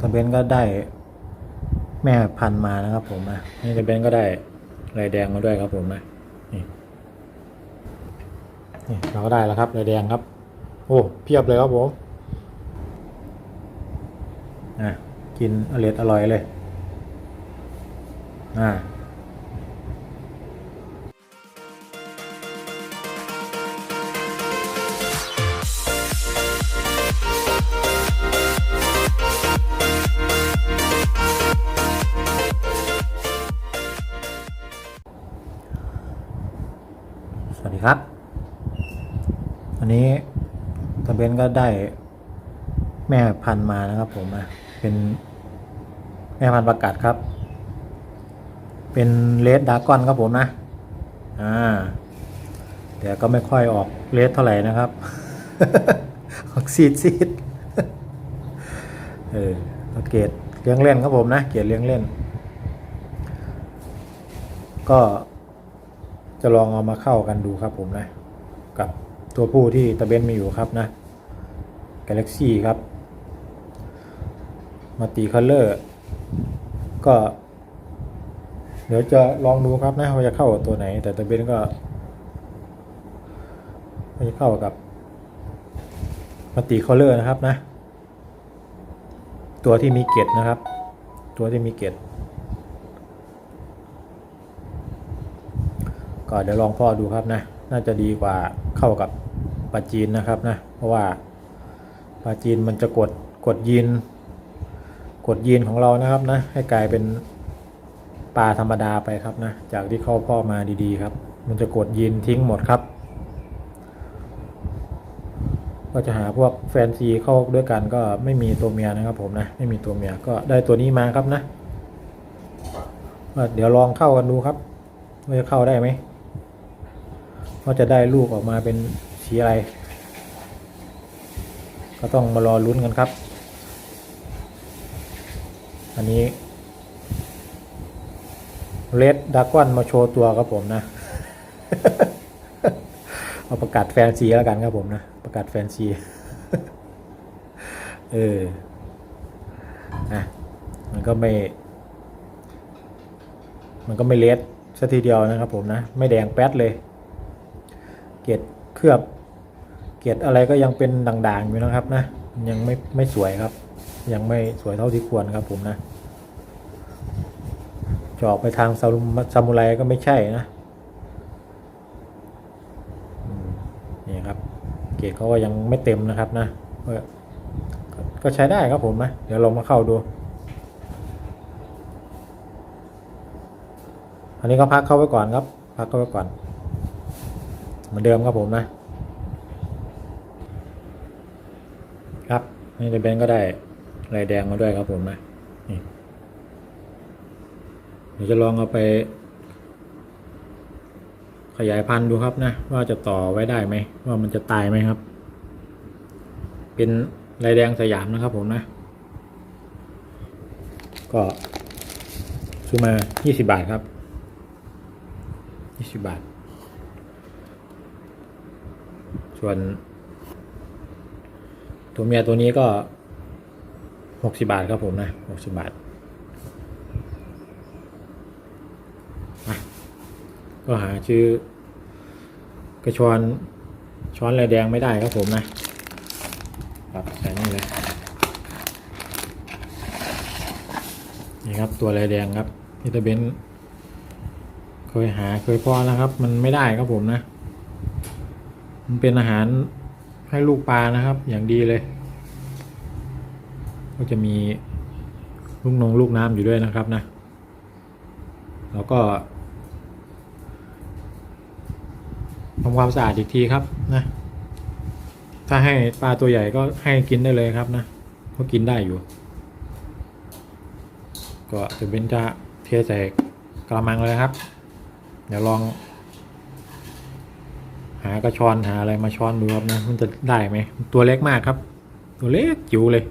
ตะเบนก็ได้แม่พันมานะครับ ผมนะนี่ตะเบนก็ได้ลายแดงมาด้วยครับผมนะนี่นี่เราก็ได้แล้วครับลายแดงครับ โอ้เพียบเลยครับผมอะกินอร่อยอร่อยเลยอ่า อันนี้ตะเบนก็ได้แม่พันธุ์มานะครับ ผมนะเป็นแม่พันธุ์ประกาศครับ เป็นเลดดากอนครับผมนะ อ่าแต่ก็ไม่ค่อยออกเลดเท่าไหร่นะครับ ออกซีดซีดเออเอาเกรดเลี้ยงเล่นครับผมนะ เกรดเลี้ยงเล่น ก็จะลองเอามาเข้ากันดูครับผมนะ กับ ตัวผู้ที่ตะเบนมีอยู่ครับนะ Galaxy ครับมาตีคัลเลอร์ก็ เดี๋ยวจะลองดูครับนะว่าจะเข้ากับตัวไหน แต่ตะเบนก็ไม่จะเข้ากับมาตีคัลเลอร์นะครับนะ ตัวที่มีเกตนะครับ ตัวที่มีเกตก็เดี๋ยวลองพ่อดูครับนะ น่าจะดีกว่าเข้ากับ ลาจีนนะครับนะเพราะว่าปลาจีนมันจะกดกดยีนกดยีนของเรานะครับนะให้กลายเป็นปลาธรรมดาไปครับนะจากที่เข้าพ่อมาดีๆครับ มันจะกดยีนทิ้งหมดครับ ก็จะหาพวกแฟนซีเข้าด้วยกันก็ไม่มีตัวเมียนะครับผมนะไม่มีตัวเมียก็ได้ตัวนี้มาครับนะเดี๋ยวลองเข้ากันดูครับว่าจะเข้าได้ไหมว่าจะได้ลูกออกมาเป็น สีอะไร ก็ต้องมารอลุ้นกันครับ อันนี้เลดดากอนมาโชว์ตัวครับผมนะ เอาประกาศแฟนซีแล้วกันครับผมนะ ประกาศแฟนซี เอออะมันก็ไม่ มันก็ไม่เลดสัทีเดียวนะครับผมนะ ไม่แดงแป๊ดเลย เกล็ดเคลือบ กล็ดอะไรก็ยังเป็นด่างๆอยู่นะครับนะ ยังไม่ไม่สวยครับ ยังไม่สวยเท่าที่ควรครับผมนะจะออกไปทางซาลุมซามูไรก็ไม่ใช่นะนี่ครับ เกรดเขาก็ยังไม่เต็มนะครับนะก็ก็ก็ใช้ได้ครับผมนะ เดี๋ยวลองมาเข้าดู อันนี้ก็พักเข้าไว้ก่อนครับ พักเข้าไว้ก่อน เหมือนเดิมครับผมนะ ครับนี่ในแบงก์ก็ได้ลายแดงมาด้วยครับผมนะนี่เดี๋ยวจะลองเอาไป ขยายพันธุ์ดูครับนะ ว่าจะต่อไว้ได้ไหม ว่ามันจะตายไหมครับ เป็นลายแดงสยามนะครับผมนะ ก็ซื้อมา 20 บาทครับ 20 บาท ส่วน ตัวเมียตัวนี้ก็60บาทครับผมนะ60บาทก็หาชื่อกระชอนช้อนลายแดงไม่ได้ครับผมนะครับใส่นี่เลยนี่ครับตัวลายแดงครับนี่ตะเบนเคยหาเคยพอนะครับ มันไม่ได้ครับผมนะ มันเป็นอาหาร ให้ลูกปลานะครับ อย่างดีเลย ก็จะมีลูกนงลูกน้ำอยู่ด้วยนะครับนะ แล้วก็ทำความสะอาดอีกทีครับนะ ถ้าให้ปลาตัวใหญ่ก็ให้กินได้เลยครับนะก็กินได้อยู่ ก็จะเป็นจะเทใส่กระมังเลยครับ เดี๋ยวลอง หากระชอนหาอะไรมาช้อนดูครับนะมันจะได้ไหมตัวเล็กมากครับ ตัวเล็กจิ๋วเลย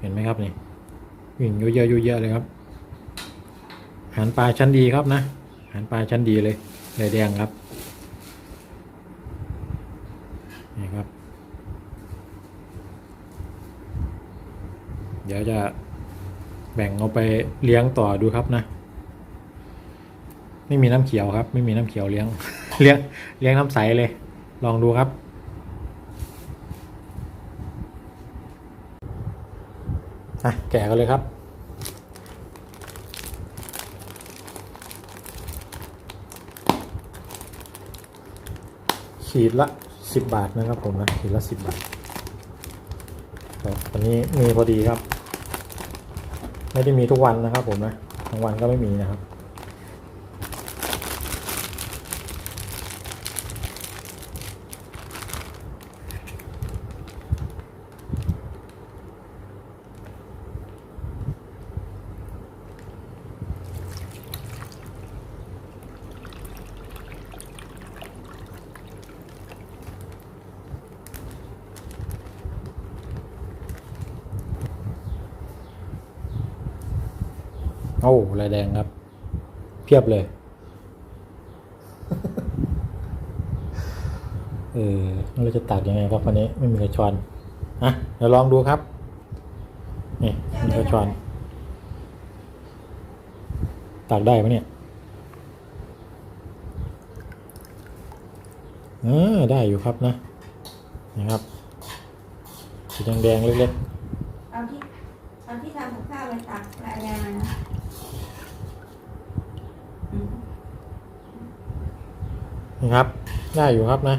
เห็นไหมครับนี่วิ่งเยอะๆเยอะๆเลยครับหานปลาชั้นดีครับนะหานปลาชั้นดีเลยเลยแดงครับนี่ครับ เดี๋ยวจะแบ่งเอาไปเลี้ยงต่อดูครับนะ ไม่มีน้ำเขียวครับ ไม่มีน้ำเขียวเลี้ยง เลี้ยงเลี้ยงน้ำใสเลย ลองดูครับอะแกะกันเลยครับขีดละสิบบาทนะครับผมนะขีดละสิบบาทครับอันนี้มีพอดีครับ ไม่ได้มีทุกวันนะครับผมนะบางวันก็ไม่มีนะครับ อ้ลายแดงครับ เพียบเลย เออเราจะตัดยังไงครับวันนี้ไม่มีกระชอนอะเดี๋ยวลองดูครับ นี่มีกระชอนตักได้ไหมเนี่ยเออได้อยู่ครับนะนี่ครับสีแดงๆเล็กเอาที่เอาที่ทำกับข้าวไปตักรายงานนะอืม นี่ครับ ได้อยู่ครับนะ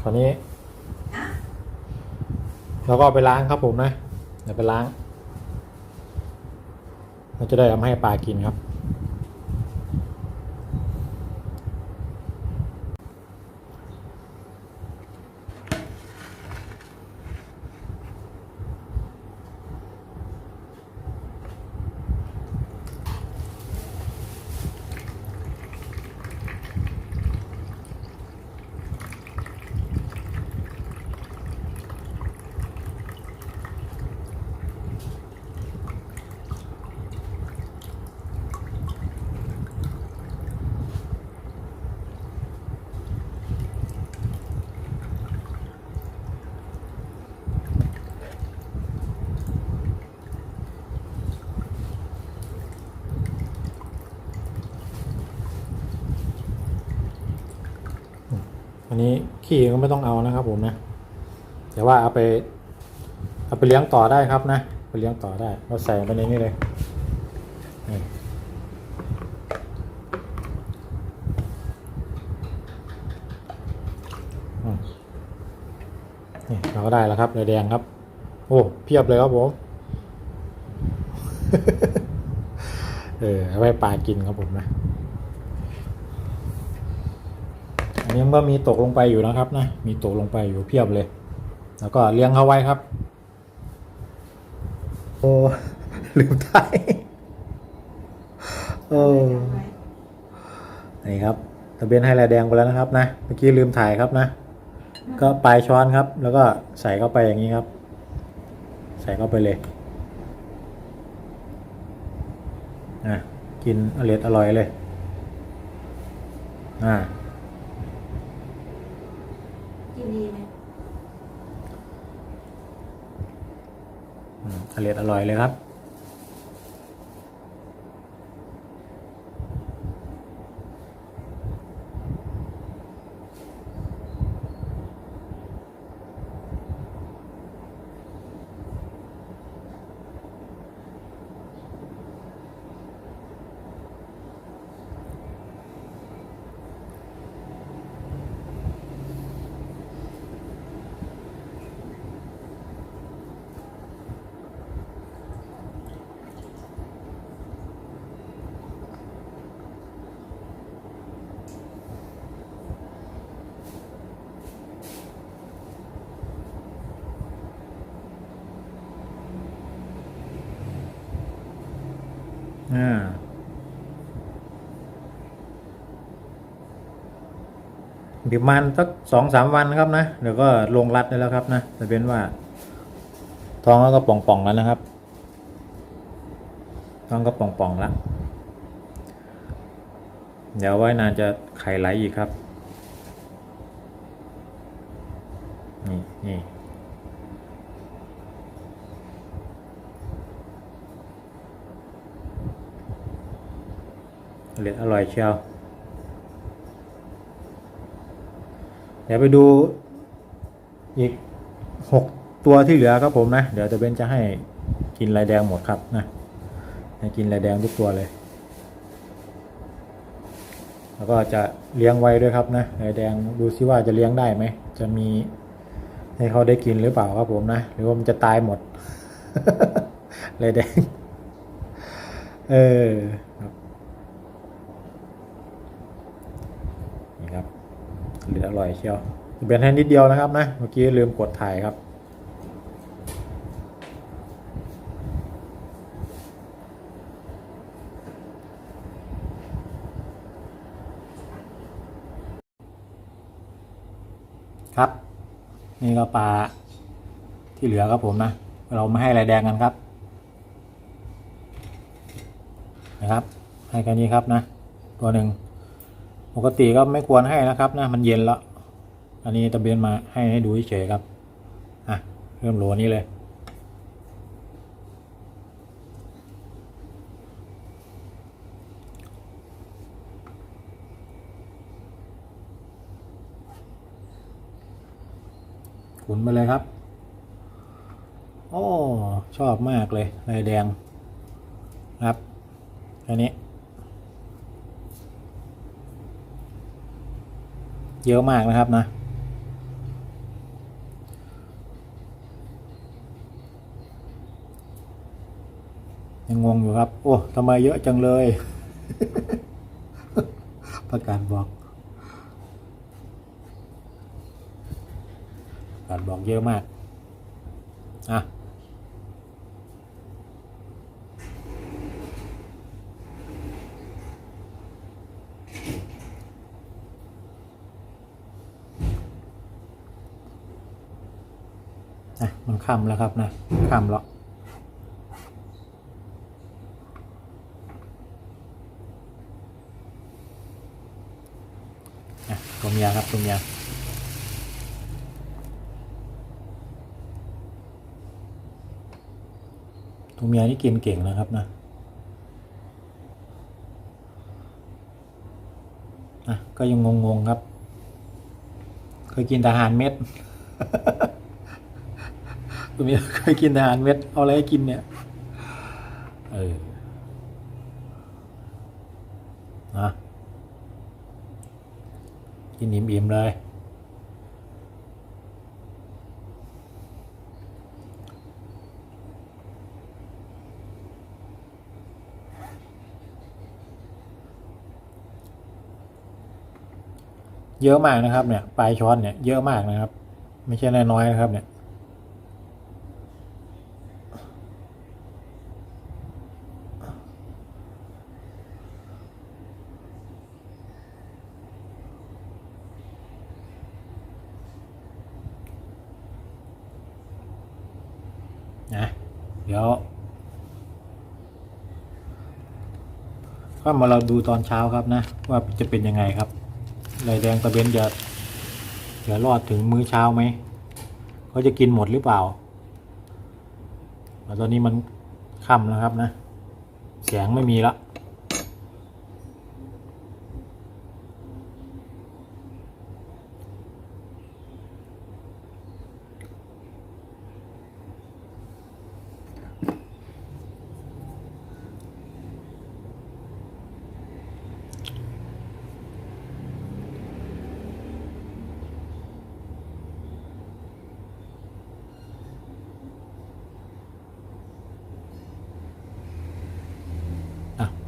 คราวนี้ เราก็ไปล้างครับผมนะ เดี๋ยวไปล้าง เราจะได้เอาให้ปลากินครับ อันนี้ขี้ก็ไม่ต้องเอานะครับผมนะแต่ว่าเอาไปเอาไปเลี้ยงต่อได้ครับนะไปเลี้ยงต่อได้เราใส่ไปในนี้เลยนี่เราก็ได้แล้วครับเลยแดงครับ โอ้เพียบเลยครับผมเออเอาไว้ปลากินครับผมนะ อั นนี้มันก็มีตกลงไปอยู่นะครับนะ มีตกลงไปอยู่เพียบเลย แล้วก็เลี้ยงเขาไว้ครับ โอ้ลืมถ่ายโอ้เอาไว้นี่ครับตะเบียนให้ลายแดงไปแล้วนะครับ นะ เมื่อกี้ลืมถ่ายครับนะ ก็ปลายช้อนครับ แล้วก็ใส่เข้าไปอย่างนี้ครับ ใส่เข้าไปเลยอะกินอร่อยอร่อยเลย อ่า ดีไหมอืมอร่อยอร่อยเลยครับ อ่าประมาณสักสองสามวันนะครับนะเดี๋ยวก็ลงรัดได้แล้วครับนะแต่เป็นว่า ท้องก็ป่องๆแล้วนะครับ ท้องก็ป่องๆแล้วเดี๋ยวไว้นานจะไข่ไหลอีกครับ นี่นี่ อร่อยอร่อยเชียว เดี๋ยวไปดูอีกหกตัวที่เหลือครับผมนะ เดี๋ยวตะเบนจะให้กินลายแดงหมดครับนะให้กินลายแดงทุกตัวเลย แล้วก็จะเลี้ยงไว้ด้วยครับนะลายแดงดูซิว่าจะเลี้ยงได้ไหม จะมีให้เขาได้กินหรือเปล่าครับผมนะ หรือว่ามันจะตายหมดลายแดง เออครับ นี่ครับเหลืออร่อยเชียวเป็นแค่นิดเดียวนะครับนะเมื่อกี้ลืมกดถ่ายครับครับ นี่ก็ปลาที่เหลือครับผมนะ เราไมาให้ลายแดงกันครับ นะครับ ให้แค่นี้ครับนะ ตัวหนึ่ง ปกติก็ไม่ควรให้นะครับนะมันเย็นแล้วอันนี้ตะเบียนมาให้ให้ดูเฉยครับอะเริ่มโหลนี้เลย ขุนไปเลยครับ โอ้ ชอบมากเลยลายแดงครับแค่นี้ เยอะมากนะครับนะยังงงอยู่ครับ โอ้ทำไมเยอะจังเลย ประกาศบอกประกาศบอกเยอะมาก อะ คำแล้วครับนะคำแล้วอะตัวเมียครับตัวเมียตัวเมียนี่กินเก่งนะครับนะอะก็ยังงงๆครับ เคยกินแต่อาหารเม็ด ตัวเมีเคยกินอาหารเม็ดเอาอะไรให้กินเนี่ยเออนะกินอิ่มๆเลยเยอะมากนะครับเนี่ยปลายช้อนเนี่ยเยอะมากนะครับ ไม่ใช่น้อยๆนะครับเนี่ย นะเดี๋ยวก็มาเราดูตอนเช้าครับนะ ว่าจะเป็นยังไงครับลายแดงตะเบนจะจะรอดถึงมื้อเช้าไหมเขาจะกินหมดหรือเปล่าแต่ตอนนี้มันค่ำแล้วครับนะแสงไม่มีละ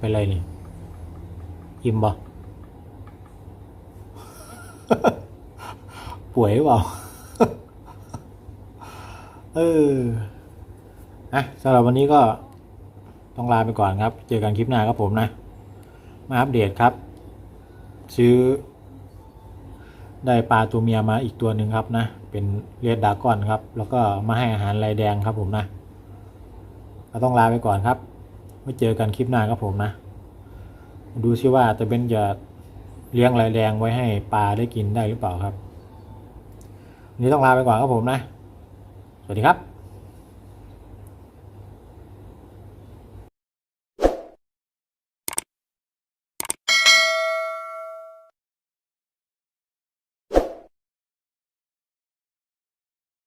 เป็นไรนี่อิ่มบ่ป่วยหรือเปล่า เอออะสำหรับวันนี้ก็ต้องลาไปก่อนครับ เจอกันคลิปหน้าครับผมนะ มาอัปเดตครับ ซื้อ ได้ปลาตัวเมียมาอีกตัวหนึ่งครับนะ เป็นเลียดดากอนครับ แล้วก็มาให้อาหารลายแดงครับผมนะ ก็ต้องลาไปก่อนครับ ไว้เจอกันคลิปหน้าครับผมนะ ดูซิว่าตะเบนจะเลี้ยงอะไรแดงไว้ให้ปลาได้กินได้หรือเปล่าครับ วันนี้ต้องลาไปก่อนครับผมนะ สวัสดีครับ